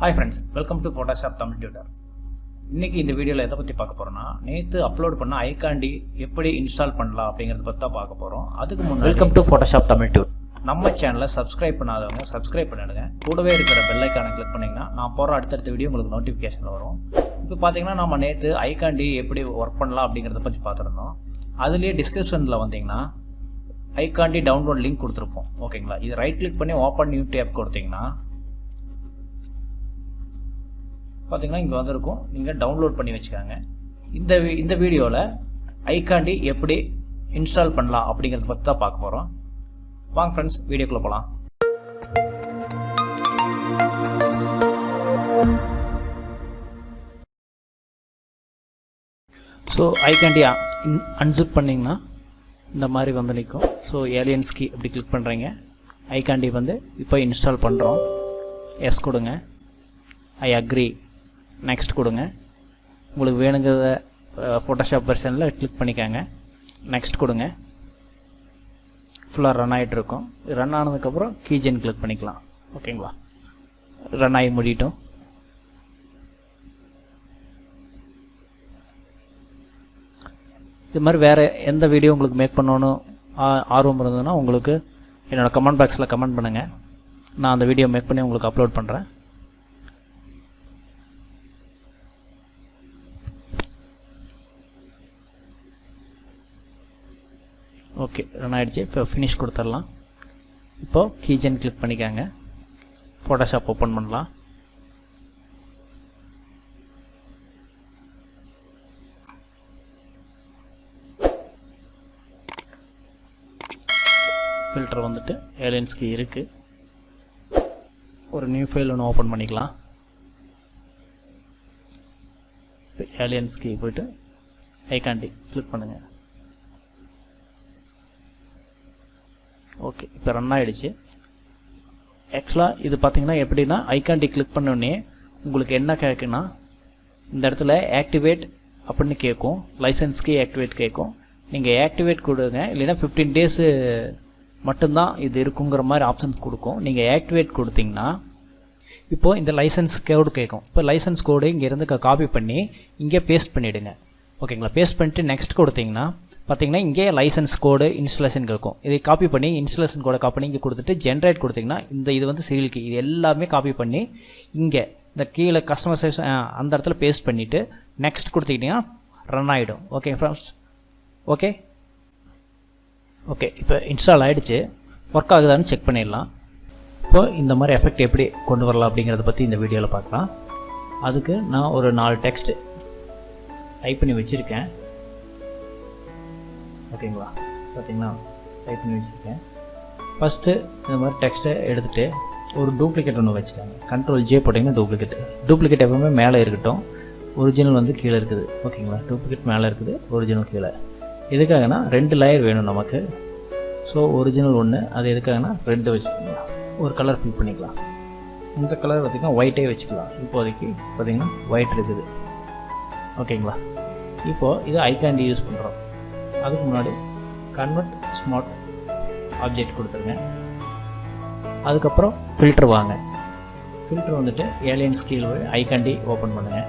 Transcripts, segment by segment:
Hi friends welcome to Photoshop Tamil tutor இன்றைக்கி இந்த வீடியோவில் எதை பற்றி பார்க்க போகிறோன்னா நேற்று அப்லோட் பண்ண ஐகாண்டி எப்படி இன்ஸ்டால் பண்ணலாம் அப்படிங்கிறத பற்றி தான் பார்க்க போகிறோம் அதுக்கு முன்னாடி welcome to Photoshop Tamil tutor நம்ம சேனலை சப்ஸ்கிரைப் பண்ணாதவங்க சப்ஸ்கிரைப் பண்ணிடுங்க. கூடவே இருக்கிற பெல் ஐக்கானை கிளிக் பண்ணிங்கன்னா நான் போகிற அடுத்தடுத்த வீடியோ உங்களுக்கு நோட்டிஃபிகேஷன் வரும். இப்போ பார்த்தீங்கன்னா நம்ம நேற்று ஐகாண்டி எப்படி ஒர்க் பண்ணலாம் அப்படிங்கிறத பற்றி பார்த்துருந்தோம். அதுலேயே டிஸ்கிரிப்ஷனில் வந்தீங்கன்னா ஐகாண்டி டவுன்லோட் லிங்க் கொடுத்துருப்போம். ஓகேங்களா இது ரைட் கிளிக் பண்ணி ஓப்பன் நியூ டேப் கொடுத்தீங்கன்னா பார்த்திங்கன்னா இங்கே வந்திருக்கும். நீங்கள் டவுன்லோட் பண்ணி வச்சுக்காங்க. இந்த இந்த வீடியோவில் ஐகாண்டி எப்படி இன்ஸ்டால் பண்ணலாம் அப்படிங்கிறத பற்றி தான் பார்க்க போகிறோம் வாங்க ஃப்ரெண்ட்ஸ் வீடியோக்குள்ளே போகலாம் ஸோ ஐகாண்டி அன்சிப் பண்ணிங்கன்னா இந்த மாதிரி வந்து நிற்கும் ஸோ ஏலியன்ஸ் கீ அப்படி கிளிக் பண்ணுறீங்க ஐகாண்டி வந்து இப்போ இன்ஸ்டால் பண்ணுறோம் எஸ் கொடுங்க. ஐ அக்ரி நெக்ஸ்ட் கொடுங்க. உங்களுக்கு வேணுங்கிறத ஃபோட்டோஷாப் வெர்ஷனில் கிளிக் பண்ணிக்கோங்க. நெக்ஸ்ட் கொடுங்க. ஃபுல்லாக ரன் ஆகிட்டு இருக்கும். ரன் ஆனதுக்கப்புறம் கீஜன் கிளிக் பண்ணிக்கலாம். ஓகேங்களா ரன் ஆகி முடியட்டும். இது மாதிரி வேறு எந்த வீடியோ உங்களுக்கு மேக் பண்ணணும் ஆ- ஆர்வம் இருந்ததுன்னா உங்களுக்கு என்னோடய கமெண்ட் பாக்ஸில் கமெண்ட் பண்ணுங்கள் நான் அந்த வீடியோ மேக் பண்ணி உங்களுக்கு அப்லோட் பண்ணுறேன் ஓகே ரன் ஆகிடுச்சு இப்போ ஃபினிஷ் கொடுத்துடலாம். இப்போது கீஜன் கிளிக் பண்ணிக்காங்க. ஃபோட்டோஷாப் ஓப்பன் பண்ணலாம். ஃபில்டர் வந்துட்டு ஏலியன்ஸ்க்கு இருக்குது ஒரு நியூ ஃபைல் ஒன்று ஓப்பன் பண்ணிக்கலாம். ஏலியன்ஸ்க்கு போய்ட்டு ஐகாண்டி கிளிக் பண்ணுங்கள் ஓகே இப்போ ரன் ஆகிடுச்சு ஆக்சுவலாக இது பார்த்தீங்கன்னா எப்படின்னா ஐக்காண்டி கிளிக் பண்ணோடனே உங்களுக்கு என்ன கேட்குன்னா இந்த இடத்துல ஆக்டிவேட் அப்படின்னு கேட்கும் லைசன்ஸ்க்கு ஆக்டிவேட் கேட்கும் நீங்கள் ஆக்டிவேட் கொடுங்க. இல்லைன்னா ஃபிஃப்டீன் டேஸு மட்டும்தான் இது இருக்குங்கிற மாதிரி ஆப்ஷன்ஸ் கொடுக்கும். நீங்கள் ஆக்டிவேட் கொடுத்தீங்கன்னா இப்போது இந்த லைசன்ஸ் கோடு கேட்கும் இப்போ லைசன்ஸ் கோடு இங்கேருந்து காப்பி பண்ணி இங்கே பேஸ்ட் பண்ணிவிடுங்க ஓகேங்களா பேஸ்ட் பண்ணிட்டு நெக்ஸ்ட் கொடுத்தீங்கன்னா பார்த்தீங்கன்னா இங்கே லைசன்ஸ் கோடு இன்ஸ்டலேஷன் இருக்கும். இதை காப்பி பண்ணி இன்ஸ்டலேஷன் கோடை காப்பி பண்ணி இங்கே கொடுத்துட்டு ஜென்ரேட் கொடுத்தீங்கன்னா இந்த இது வந்து சீரியல் கீ இது எல்லாமே காப்பி பண்ணி இங்கே இந்த கீழே கஸ்டமைசேஷன் அந்த இடத்துல பேஸ்ட் பண்ணிவிட்டு நெக்ஸ்ட் கொடுத்தீங்கன்னா ரன் ஆகிடும் ஓகே ஃப்ரெண்ட்ஸ் ஓகே ஓகே இப்போ இன்ஸ்டால் ஆகிடுச்சு ஒர்க் ஆகுதான்னு செக் பண்ணிடலாம். இப்போ இந்த மாதிரி எஃபெக்ட் எப்படி கொண்டு வரலாம் அப்படிங்கிறத பற்றி இந்த வீடியோவில் பார்க்கலாம். அதுக்கு நான் ஒரு நாலு டெக்ஸ்ட் டைப் பண்ணி வச்சுருக்கேன். ஓகேங்களா? பார்த்தீங்களா டைப் பண்ணி வச்சுருக்கேன். ஃபஸ்ட்டு இந்த மாதிரி டெக்ஸ்ட்டை எடுத்துகிட்டு ஒரு டூப்ளிகேட் ஒன்று வச்சுக்காங்க. கண்ட்ரோல் ஜே போட்டிங்கன்னா டூப்ளிகேட் டூப்ளிகேட் எப்பவுமே மேலே இருக்கட்டும். ஒரிஜினல் வந்து கீழே இருக்குது. ஓகேங்களா? டூப்ளிகேட் மேலே இருக்குது ஒரிஜினல் கீழே. எதுக்காகனா ரெண்டு லேயர் வேணும் நமக்கு. ஸோ ஒரிஜினல் ஒன்று அது எதுக்காகனா ரெண்டு வச்சுக்கலாம் ஒரு கலர் ஃபில் பண்ணிக்கலாம். இந்த கலர் பார்த்திங்கன்னா ஒயிட்டே வச்சுக்கலாம். இப்போதைக்கு பார்த்தீங்கன்னா ஒயிட் இருக்குது. ஓகேங்களா? இப்போது இது கேண்டி யூஸ் பண்ணுறோம் அதுக்கு முன்னாடி கன்வெர்ட் ஸ்மார்ட் ஆப்ஜெக்ட் கொடுத்துருங்க அதுக்கப்புறம் ஃபில்டர் வாங்க. ஃபில்டர் வந்துட்டு ஏலியன் ஸ்கீல் ஐகாண்டி ஓப்பன் பண்ணுங்கள்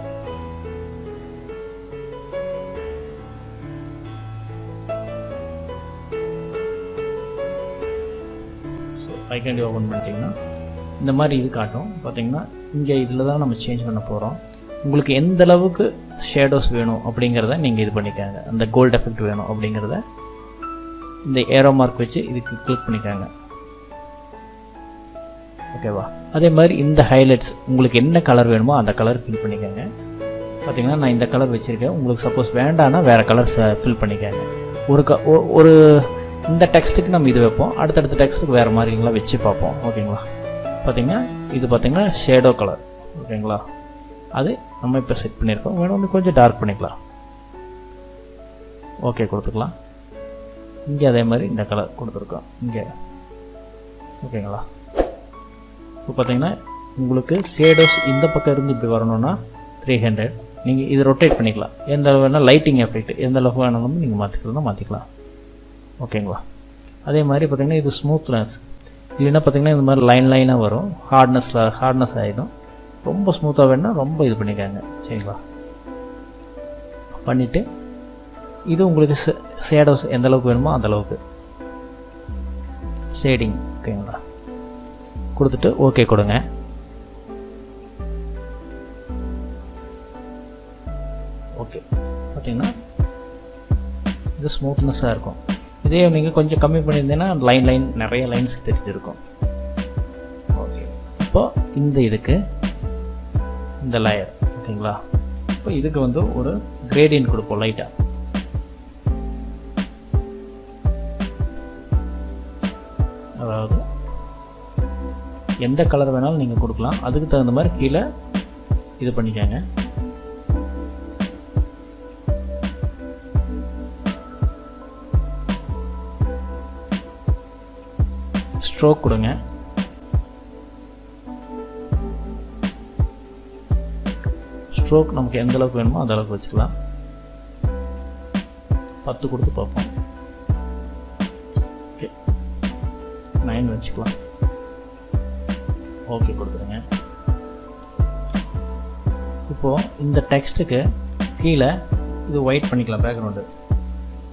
ஐகாண்டி ஓப்பன் பண்ணிட்டீங்கன்னா இந்த மாதிரி இது காட்டும். பார்த்தீங்கன்னா இங்கே இதில் தான் நம்ம சேஞ்ச் பண்ண போகிறோம் உங்களுக்கு எந்த அளவுக்கு ஷேடோஸ் வேணும் அப்படிங்கிறத நீங்கள் இது பண்ணிக்காங்க. அந்த கோல்டு எஃபெக்ட் வேணும் அப்படிங்கிறத இந்த ஏரோ மார்க் வச்சு இதுக்கு கிளிக் பண்ணிக்காங்க. ஓகேவா அதே மாதிரி இந்த ஹைலைட்ஸ் உங்களுக்கு என்ன கலர் வேணுமோ அந்த கலர் ஃபில் பண்ணிக்கோங்க. பார்த்தீங்கன்னா நான் இந்த கலர் வச்சுருக்கேன். உங்களுக்கு சப்போஸ் வேண்டாம்னா வேறு கலர்ஸ் ஃபில் பண்ணிக்கோங்க. ஒரு க ஒ- ஒரு இந்த டெக்ஸ்ட்டுக்கு நம்ம இது வைப்போம். அடுத்தடுத்த டெக்ஸ்ட்டுக்கு வேறு மாதிரிங்களா வச்சு பார்ப்போம். ஓகேங்களா பார்த்தீங்கன்னா இது பார்த்தீங்கன்னா ஷேடோ கலர் ஓகேங்களா அது நம்ம இப்போ செட் பண்ணியிருக்கோம். வேணும் கொஞ்சம் டார்க் பண்ணிக்கலாம். ஓகே கொடுத்துக்கலாம். இங்கே அதே மாதிரி இந்த கலர் கொடுத்துருக்கோம். இங்கே. ஓகேங்களா இப்போ பார்த்தீங்கன்னா உங்களுக்கு ஷேடோஸ் இந்த பக்கம் இருந்து இப்படி வரணும்னா த்ரீ ஹண்ட்ரட் நீங்கள் இது ரொட்டேட் பண்ணிக்கலாம். எந்த அளவு வேணால் லைட்டிங் எஃபெக்ட் எந்த அளவு வேணாலும் நீங்கள் மாற்றிக்கிறதா மாற்றிக்கலாம் ஓகேங்களா அதே மாதிரி பார்த்தீங்கன்னா இது ஸ்மூத்னஸ் இல்லைன்னா பார்த்தீங்கன்னா இந்த மாதிரி லைன் லைனாக வரும். ஹார்ட்னஸில் ஹார்ட்னஸ் ஆகிடும் ரொம்ப ஸ்மூத்தாக வேணும்னா ரொம்ப இது பண்ணிக்காங்க. சரிங்களா? பண்ணிவிட்டு இது உங்களுக்கு ஷேடோஸ் எந்த அளவுக்கு வேணுமோ அந்தளவுக்கு ஷேடிங் ஓகேங்களா? கொடுத்துட்டு ஓகே கொடுங்க. ஓகே பார்த்தீங்கன்னா இது ஸ்மூத்னஸாக இருக்கும். இதே நீங்கள் கொஞ்சம் கம்மி பண்ணியிருந்தீங்கன்னா லைன் லைன் நிறைய லைன்ஸ் தெரிஞ்சிருக்கும். ஓகே இப்போது இந்த இதுக்கு இந்த லேயர் ஓகேங்களா? இப்போ இதுக்கு வந்து ஒரு கிரேடியன்ட் கொடுப்போம் லைட்டாக அதாவது எந்த கலர் வேணாலும் நீங்கள் கொடுக்கலாம். அதுக்கு தகுந்த மாதிரி கீழே இது பண்ணிக்கோங்க. ஸ்ட்ரோக் கொடுங்க. ஸ்ட்ரோக் நமக்கு எந்த அளவுக்கு வேணுமோ அந்த அளவுக்கு வச்சுக்கலாம். பத்து கொடுத்து பார்ப்போம். ஓகே. நைன் வச்சுக்கலாம். ஓகே கொடுத்துருங்க. இப்போது இந்த டெக்ஸ்ட்டுக்கு கீழே இது ஒயிட் பண்ணிக்கலாம் பேக்ரவுண்டு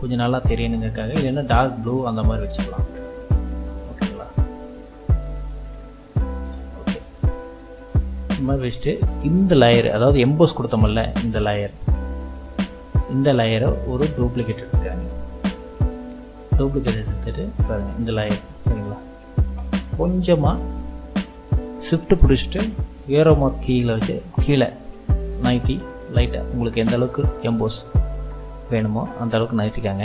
கொஞ்சம் நல்லா தெரியணுங்கிறக்காக இல்லைன்னா டார்க் ப்ளூ அந்த மாதிரி வச்சுக்கலாம். மாதிரி வச்சுட்டு இந்த லேயர் அதாவது எம்போஸ் கொடுத்தோமல்ல இந்த லேயர் இந்த லேயரை ஒரு டூப்ளிகேட் எடுத்துக்கிறாங்க டூப்ளிகேட் எடுத்துகிட்டு பாருங்கள் இந்த லேயர் சரிங்களா? கொஞ்சமாக ஷிஃப்ட் பிடிச்சிட்டு ஏரோ மார்க் கீழே வச்சு கீழே நைட்டி லைட்டாக உங்களுக்கு எந்த அளவுக்கு எம்போஸ் வேணுமோ அந்த அளவுக்கு நைட்டிக்காங்க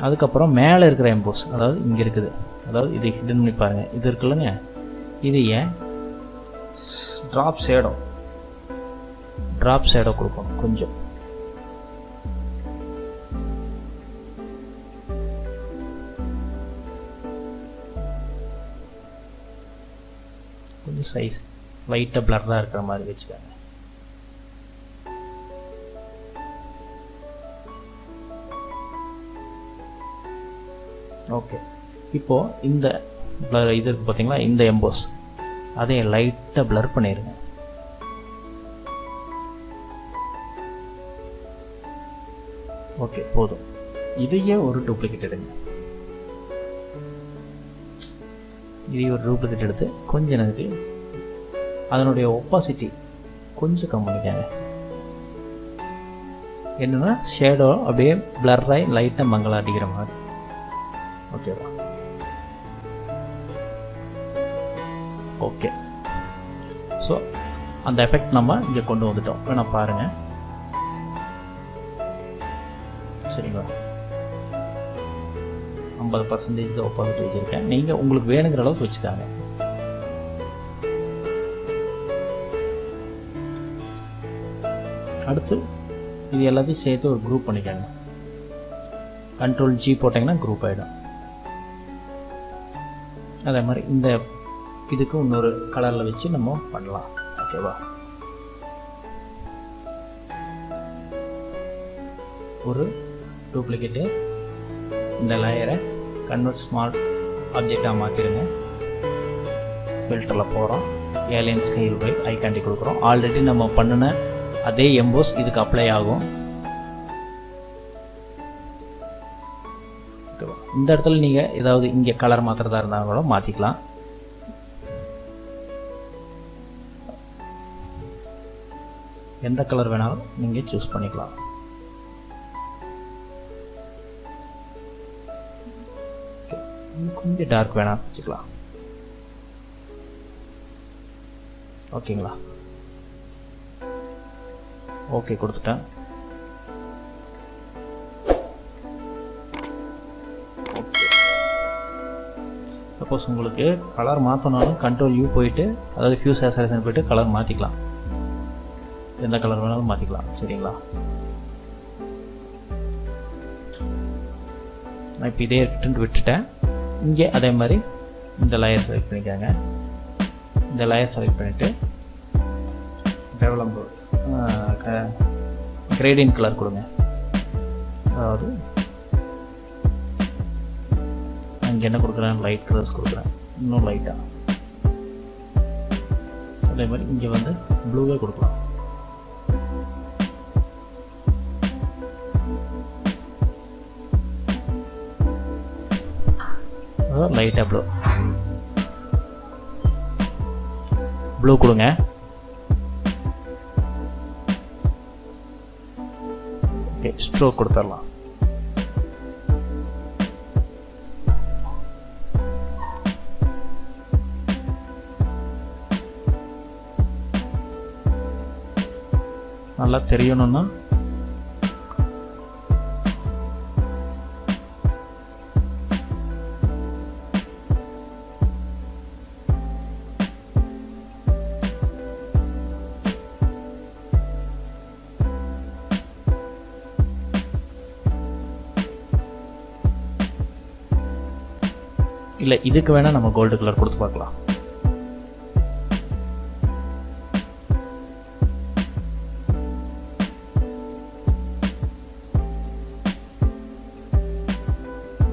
அதுக்கப்புறம் மேலே இருக்கிற எம்போஸ் அதாவது இங்கே இருக்குது. அதாவது இது ஹிடன் பண்ணி பாருங்கள் இது இருக்குல்லங்க இது ஏன்? ட்ராப் ஷேடோ ட்ராப் ஷேடோ கொடுக்கணும் கொஞ்சம். கொஞ்சம் சைஸ் லைட்டாக பிளர்ராக இருக்கிற மாதிரி வச்சுக்கோங்க. ஓகே இப்போது இந்த ப்ளர் இது இருக்குது பார்த்தீங்களா இந்த எம்போஸ் அதை லைட்டாக ப்ளர் பண்ணிடுங்க ஓகே போதும். இதையே ஒரு டூப்ளிகேட் எடுங்க. இதையே ஒரு டூப்ளிகேட் எடுத்து கொஞ்சம் நேரத்தில் அதனுடைய ஒப்பாசிட்டி கொஞ்சம் கம் பண்ணிக்காங்க. என்னென்னா ஷேடோ அப்படியே பிளர்ராகி லைட்டாக மங்கள அடிக்கிற மாதிரி. ஓகேவா ஓகே ஸோ அந்த எஃபெக்ட் நம்ம இங்கே கொண்டு வந்துட்டோம். வேணா பாருங்கள் சரிங்களா? ஐம்பது பர்சன்டேஜ் ஒப்பாசிட்டி வச்சுருக்கேன். நீங்கள் உங்களுக்கு வேணுங்கிற அளவுக்கு வச்சுக்காங்க. அடுத்து இது எல்லாத்தையும் சேர்த்து ஒரு குரூப் பண்ணிக்கோங்க. கண்ட்ரோல் ஜி போட்டிங்கன்னா குரூப் ஆகிடும் அதே மாதிரி இந்த இதுக்கு இன்னொரு கலரில் வச்சு நம்ம பண்ணலாம். ஓகேவா ஒரு டூப்ளிகேட்டு இந்த லேயரை கன்வெர்ட் ஸ்மார்ட் ஆப்ஜெக்டாக மாற்றிடுங்க ஃபில்டரில் போகிறோம் ஏலியன் ஸ்கைல் பை ஐகாண்டி கொடுக்குறோம். ஆல்ரெடி நம்ம பண்ணின அதே எம்போஸ் இதுக்கு அப்ளை ஆகும். இந்த இடத்துல நீங்கள் ஏதாவது இங்கே கலர் மாற்றுறதா இருந்தால் கூட மாற்றிக்கலாம் எந்த கலர் வேணாலும் நீங்கள் சூஸ் பண்ணிக்கலாம். கொஞ்சம் டார்க் வேணாம் வச்சுக்கலாம். ஓகேங்களா ஓகே கொடுத்துட்டேன். ஓகே சப்போஸ் உங்களுக்கு கலர் மாற்றினாலும் கண்ட்ரோல் யூ போயிட்டு அதாவது ஹியூ சேசரேஷன் போயிட்டு கலர் மாற்றிக்கலாம் எந்த கலர் வேணாலும் மாற்றிக்கலாம் சரிங்களா? நான் இப்போ இதே இருக்கட்டுன்ட்டு விட்டுட்டேன். இங்கே அதே மாதிரி இந்த லேயர் செலக்ட் பண்ணிக்காங்க. இந்த லேயர் செலக்ட் பண்ணிவிட்டு டெவலப் கிரேடியன் கலர் கொடுங்க. அதாவது இங்கே என்ன கொடுக்குறேன்? லைட் கலர்ஸ் கொடுக்குறேன். இன்னும் லைட்டாக அதே மாதிரி இங்கே வந்து ப்ளூவே கொடுக்கலாம். லைட்டாக ப்ளூ. ப்ளூ கொடுங்க. ஓகே ஸ்ட்ரோக் கொடுத்துடலாம். நல்லா தெரியணும்னா இல்லை இதுக்கு வேணால் நம்ம கோல்டு கலர் கொடுத்து பார்க்கலாம்.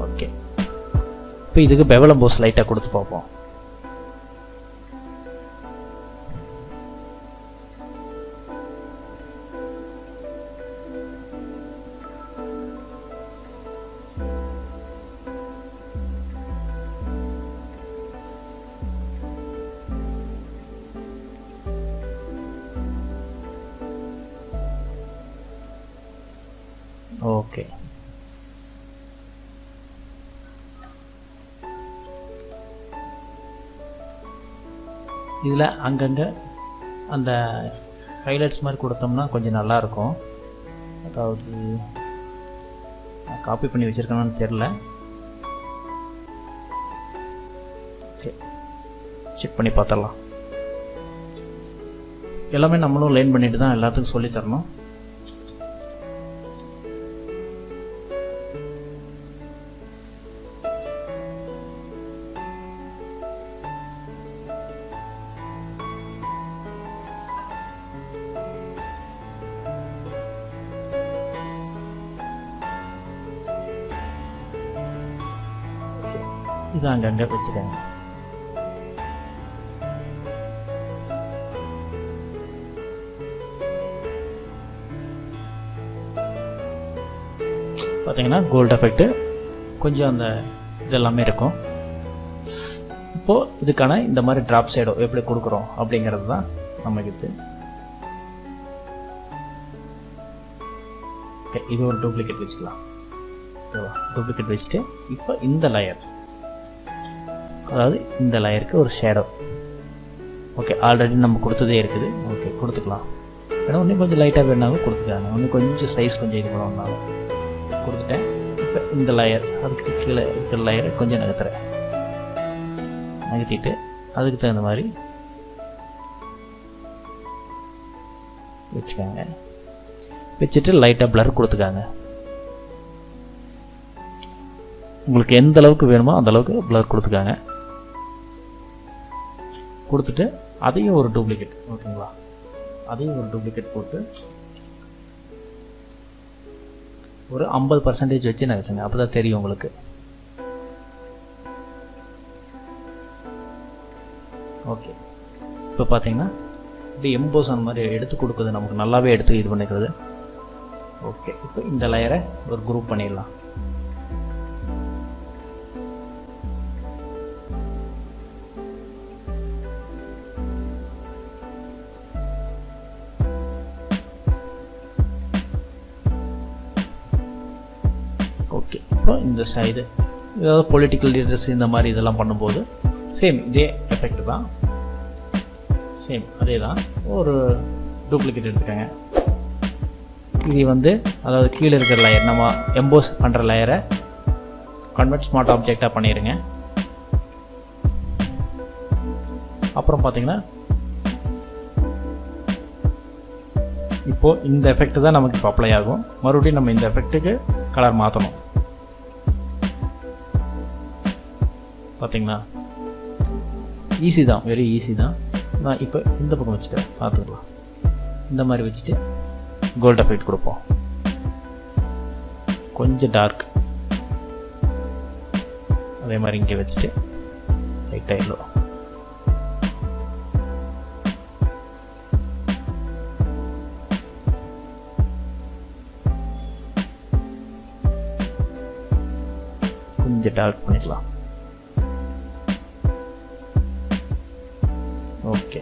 ஓகே இப்போ இதுக்கு பெவலம் போஸ் லைட்டாக கொடுத்து பார்ப்போம். ஓகே இதில் அங்கங்கே அந்த ஹைலைட்ஸ் மாதிரி கொடுத்தோம்னா கொஞ்சம் நல்லாயிருக்கும் அதாவது காப்பி பண்ணி வச்சுருக்கணும்னு தெரில ஓகே செக் பண்ணி பார்த்துடலாம். எல்லாமே நம்மளும் லைன் பண்ணிட்டு தான் எல்லாத்துக்கும் சொல்லித் அங்கங்கே வச்சுக்கோங்க. பார்த்தீங்கன்னா கோல்ட் எஃபெக்ட்டு கொஞ்சம் அந்த இதெல்லாமே இருக்கும். இப்போது இதுக்கான இந்த மாதிரி ட்ராப் சைடோ எப்படி கொடுக்குறோம் அப்படிங்கிறது தான் நமக்கு இது. ஓகே இது ஒரு டூப்ளிகேட் வச்சுக்கலாம். ஓகேவா டூப்ளிகேட் வச்சுட்டு இப்போ இந்த லேயர் அதாவது இந்த லேயருக்கு ஒரு ஷேடோ ஓகே ஆல்ரெடி நம்ம கொடுத்ததே இருக்குது. ஓகே கொடுத்துக்கலாம். ஏன்னா இன்னும் கொஞ்சம் லைட்டாக வேணாலும் கொடுத்துக்காங்க இன்னும் கொஞ்சம் சைஸ் கொஞ்சம் இது பண்ணணும்னாலும் கொடுத்துட்டேன். இப்போ இந்த லேயர் அதுக்கு கீழே இருக்கிற லேயரை கொஞ்சம் நகர்த்துறேன். நகர்த்திட்டு அதுக்கு தகுந்த மாதிரி வச்சுக்கோங்க. வச்சுட்டு லைட்டாக பிளர் கொடுத்துக்காங்க. உங்களுக்கு எந்த அளவுக்கு வேணுமோ அந்த அளவுக்கு பிளர் கொடுத்துக்காங்க. கொடுத்துட்டு அதையும் ஒரு டூப்ளிகேட் ஓகேங்களா அதையும் ஒரு டூப்ளிகேட் போட்டு ஒரு ஐம்பது பர்சன்டேஜ் வச்சு நகர்த்துங்க அப்போ தான் தெரியும் உங்களுக்கு. ஓகே இப்போ பார்த்தீங்கன்னா இப்படி எம்போஸ் அந்த மாதிரி எடுத்து கொடுக்குது நமக்கு நல்லாவே எடுத்து இது பண்ணிக்கிறது. ஓகே இப்போ இந்த லேயரை ஒரு குரூப் பண்ணிடலாம். அப்புறம் இந்த சைடு ஏதாவது பொலிட்டிக்கல் லீடர்ஸ் இந்த மாதிரி இதெல்லாம் பண்ணும்போது சேம் இதே எஃபெக்ட் தான். சேம் அதே தான். ஒரு டூப்ளிகேட் எடுத்துக்கோங்க. இது வந்து அதாவது கீழே இருக்கிற லேயர் நம்ம எம்போஸ் பண்ணுற லேயரை கன்வெர்ட் ஸ்மார்ட் ஆப்ஜெக்டாக பண்ணிடுங்க அப்புறம் பார்த்தீங்கன்னா இப்போது இந்த எஃபெக்ட் தான் நமக்கு இப்போ அப்ளை ஆகும். மறுபடியும் நம்ம இந்த எஃபெக்ட்டுக்கு கலர் மாற்றணும் பார்த்தீங்களா? ஈஸி தான் வெரி ஈஸி தான். நான் இப்போ இந்த பக்கம் வச்சுட்டேன் பார்த்துக்கலாம். இந்த மாதிரி வச்சுட்டு கோல்ட் எஃபெக்ட் கொடுப்போம். கொஞ்சம் டார்க் அதே மாதிரி இங்கே வச்சுட்டு லைட் எல்லோ கொஞ்சம் டார்க் பண்ணிக்கலாம். ஓகே.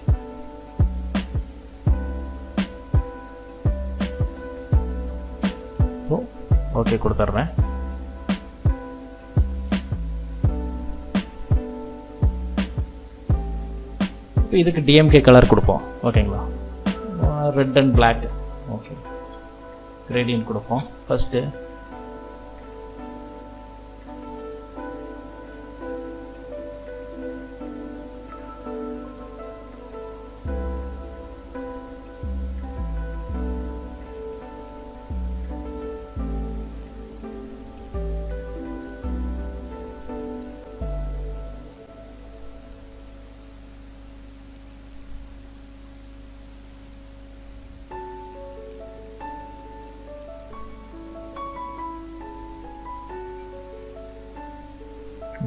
ஓ ஓகே கொடுத்துட்றேன் இப்போ இதுக்கு டிஎம்கே கலர் கொடுப்போம். ஓகேங்களா? Red and black okay. Gradient கொடுப்போம். ஃபஸ்ட்டு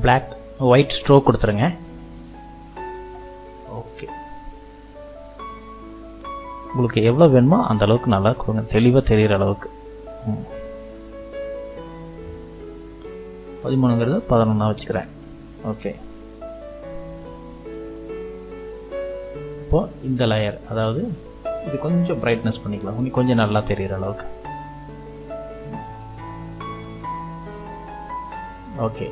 பிளாக் ஒயிட் ஸ்ட்ரோக் கொடுத்துருங்க. ஓகே உங்களுக்கு எவ்வளோ வேணுமோ அந்த அளவுக்கு நல்லா கொடுங்க. தெளிவாக தெரிகிற அளவுக்கு. பதிமூணுங்கிறது பதினொன்றா வச்சுக்கிறேன். ஓகே இப்போ இந்த லேயர் அதாவது இது கொஞ்சம் பிரைட்னஸ் பண்ணிக்கலாம். இன்னும் கொஞ்சம் நல்லா தெரிகிற அளவுக்கு. ஓகே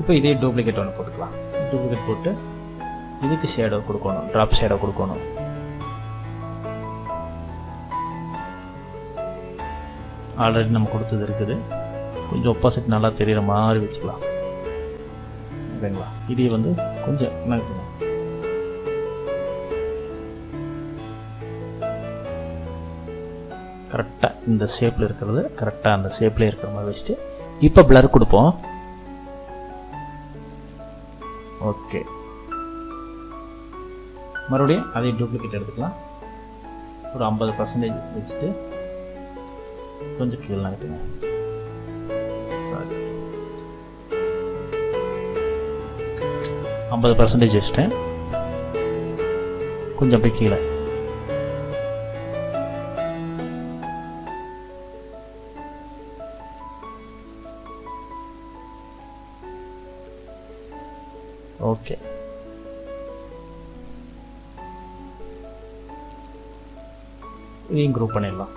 இப்போ இதே டூப்ளிகேட் ஒன்று போட்டுக்கலாம். டூப்ளிகேட் போட்டு இதுக்கு ஷேடோ கொடுக்கணும் ட்ராப் ஷேடோ கொடுக்கணும். ஆல்ரெடி நம்ம கொடுத்தது இருக்குது. கொஞ்சம் ஒப்பாசிட் நல்லா தெரிகிற மாதிரி வச்சுக்கலாம். ஓகேங்களா இதையே வந்து கொஞ்சம் நகர்த்தணும். கரெக்டாக இந்த ஷேப்பில் இருக்கிறது கரெக்டாக அந்த ஷேப்லேயே இருக்கிற மாதிரி வச்சுட்டு இப்போ பிளர் கொடுப்போம். ஓகே. மறுபடியும் அதே டூப்ளிகேட் எடுத்துக்கலாம். ஒரு ஐம்பது பர்சன்டேஜ் வச்சுட்டு கொஞ்சம் கீழே நகர்த்துங்க. சாரி ஐம்பது பர்சன்டேஜ் வச்சுட்டேன். கொஞ்சம் போய் கீழே. இதையும் குரூப் பண்ணிடலாம்.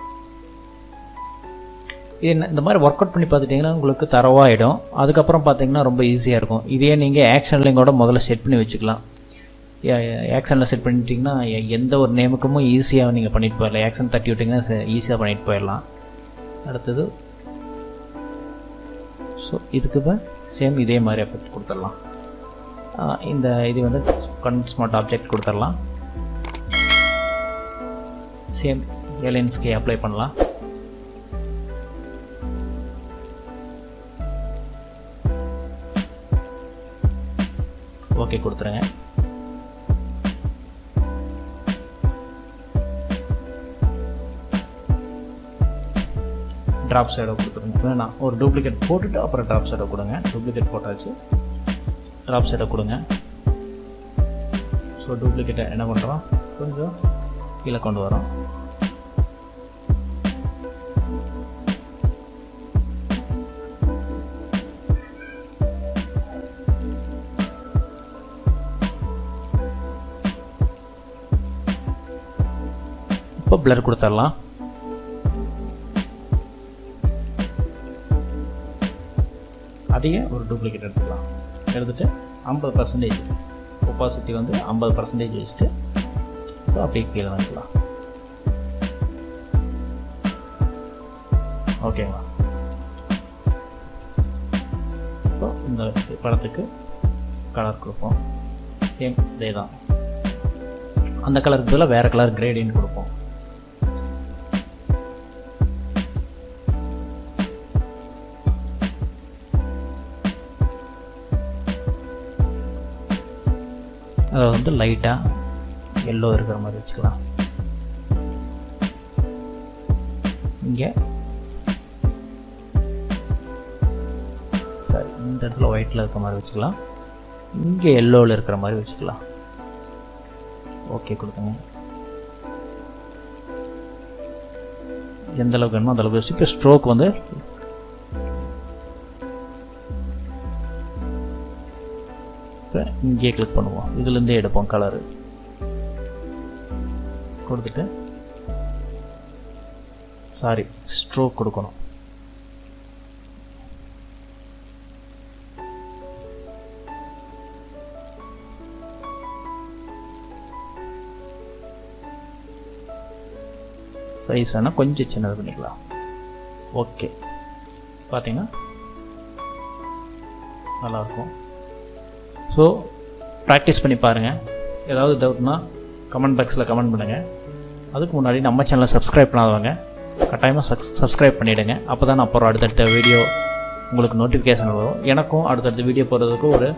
இது இந்த மாதிரி ஒர்க் அவுட் பண்ணி பார்த்துட்டிங்கன்னா உங்களுக்கு தரவாயிடும். அதுக்கப்புறம் பார்த்தீங்கன்னா ரொம்ப ஈஸியாக இருக்கும். இதே நீங்கள் ஆக்ஷன்லையும் கூட முதல்ல செட் பண்ணி வச்சுக்கலாம். ஆக்ஷனில் செட் பண்ணிட்டீங்கன்னா எந்த ஒரு நேமுக்கும் ஈஸியாக நீங்கள் பண்ணிட்டு போயிடலாம். ஆக்ஷன் தட்டி விட்டிங்கன்னா ஈஸியாக பண்ணிட்டு போயிடலாம். அடுத்தது ஸோ இதுக்கு தான் சேம் இதே மாதிரி எஃபெக்ட் கொடுத்துடலாம். இந்த இது வந்து கன் ஸ்மார்ட் ஆப்ஜெக்ட் கொடுத்துடலாம். சேம் ஏலியன்ஸ்க்கு அப்ளை பண்ணலாம். ஓகே கொடுத்துருங்க. ட்ராப் ஷேடோ கொடுத்துருங்க. நான் ஒரு டூப்ளிகேட் போட்டுட்டு அப்புறம் ட்ராப் ஷேடோ கொடுங்க. டூப்ளிகேட் போட்டாச்சு. ட்ராப் ஷேடோ கொடுங்க. ஸோ டூப்ளிகேட்டை என்ன பண்ணுறோம் கொஞ்சம் கீழே கொண்டு வரோம். பிளர் கொடுத்துடலாம். அதையே ஒரு டூப்ளிகேட் எடுத்துக்கலாம். எடுத்துட்டு ஐம்பது பர்சன்டேஜ் ஒப்பாசிட்டி வந்து ஐம்பது பர்சன்டேஜ் வச்சுட்டு அப்படியே கீழே வந்துக்கலாம் ஓகேங்களா இப்போ இந்த படத்துக்கு கலர் கொடுப்போம். சேம் இதே தான் அந்த கலருக்கு பதிலாக வேறு கலர் கிரேடின்னு கொடுப்போம். அதை வந்து லைட்டாக எல்லோ இருக்கிற மாதிரி வச்சுக்கலாம். இங்கே. சரி இந்த இடத்துல ஒயிட்டில் இருக்கிற மாதிரி வச்சுக்கலாம். இங்கே எல்லோவில் இருக்கிற மாதிரி வச்சுக்கலாம். ஓகே கொடுத்துங்க. எந்த அளவுக்கு வேணுமோ அந்த அளவுக்கு வச்சு இப்போ ஸ்ட்ரோக் வந்து இங்கேயே கிளிக் பண்ணுவோம். இதுலேருந்தே எடுப்போம் கலரு கொடுத்துட்டு சாரி ஸ்ட்ரோக் கொடுக்கணும். சைஸ் வேணால் கொஞ்சம் சின்னது பண்ணிக்கலாம். ஓகே பார்த்தீங்கன்னா நல்லாயிருக்கும் ஸோ ப்ராக்டிஸ் பண்ணி பாருங்கள் ஏதாவது டவுட்னா கமெண்ட் பாக்ஸில் கமெண்ட் பண்ணுங்கள் அதுக்கு முன்னாடி நம்ம சேனலை சப்ஸ்கிரைப் பண்ணாதவங்க கட்டாயமாக சப்ஸ் சப்ஸ்கிரைப் பண்ணிவிடுங்க அப்போ தான் அப்புறம் அடுத்தடுத்த வீடியோ உங்களுக்கு நோட்டிஃபிகேஷன் வரும். எனக்கும் அடுத்தடுத்த வீடியோ போடுறதுக்கு ஒரு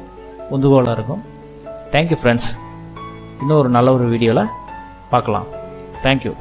உந்துகோலாக இருக்கும். தேங்க்யூ ஃப்ரெண்ட்ஸ் இன்னும் ஒரு நல்ல ஒரு வீடியோவில் பார்க்கலாம். தேங்க்யூ